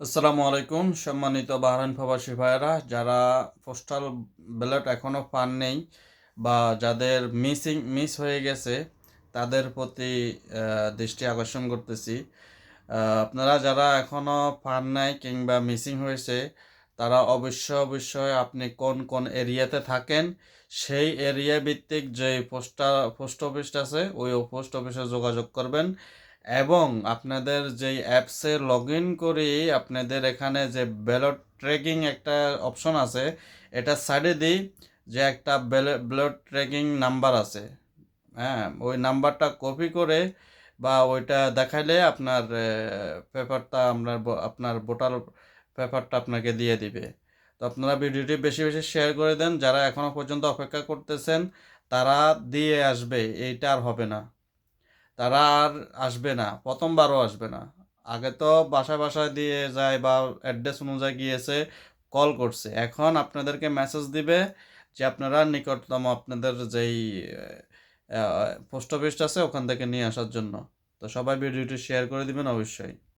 আসসালামু আলাইকুম, সম্মানিত বাহরাইন প্রবাসী ভাইয়েরা, যারা পোস্টাল ব্যালট এখনও পান নেই বা যাদের মিসিং মিস হয়ে গেছে, তাদের প্রতি দৃষ্টি আকর্ষণ করতেছি। আপনারা যারা এখনও পান নাই কিংবা মিসিং হয়েছে, তারা অবশ্য, অবশ্যই আপনি কোন কোন এরিয়াতে থাকেন, সেই এরিয়া ভিত্তিক যে পোস্টা পোস্ট অফিস আছে, ওই পোস্ট অফিসে যোগাযোগ করবেন। এবং আপনাদের যেই অ্যাপসে লগ ইন করে, আপনাদের এখানে যে ব্যালট ট্র্যাকিং একটা অপশন আছে, এটা সাইডে দিই, যে একটা ব্যালট ট্র্যাকিং নাম্বার আছে। হ্যাঁ ওই নাম্বারটা কপি করে বা ওইটা দেখাইলে আপনার পেপারটা আপনার আপনার ভোটার পেপারটা আপনাকে দিয়ে দিবে। তো আপনারা ভিডিওটি বেশি বেশি শেয়ার করে দেন, যারা এখনও পর্যন্ত অপেক্ষা করতেছেন, তারা দিয়ে আসবে, এইটা আর হবে না। তারা আর আসবে না, প্রথমবারও আসবে না। আগে তো বাসায় বাসায় দিয়ে যায় বা অ্যাড্রেস অনুযায়ী গিয়েছে কল করছে। এখন আপনাদেরকে মেসেজ দিবে যে আপনারা নিকটতম আপনাদের যেই পোস্ট অফিসটা আছে ওখান থেকে নিয়ে আসার জন্য। তো সবাই ভিডিওটি শেয়ার করে দিবেন অবশ্যই।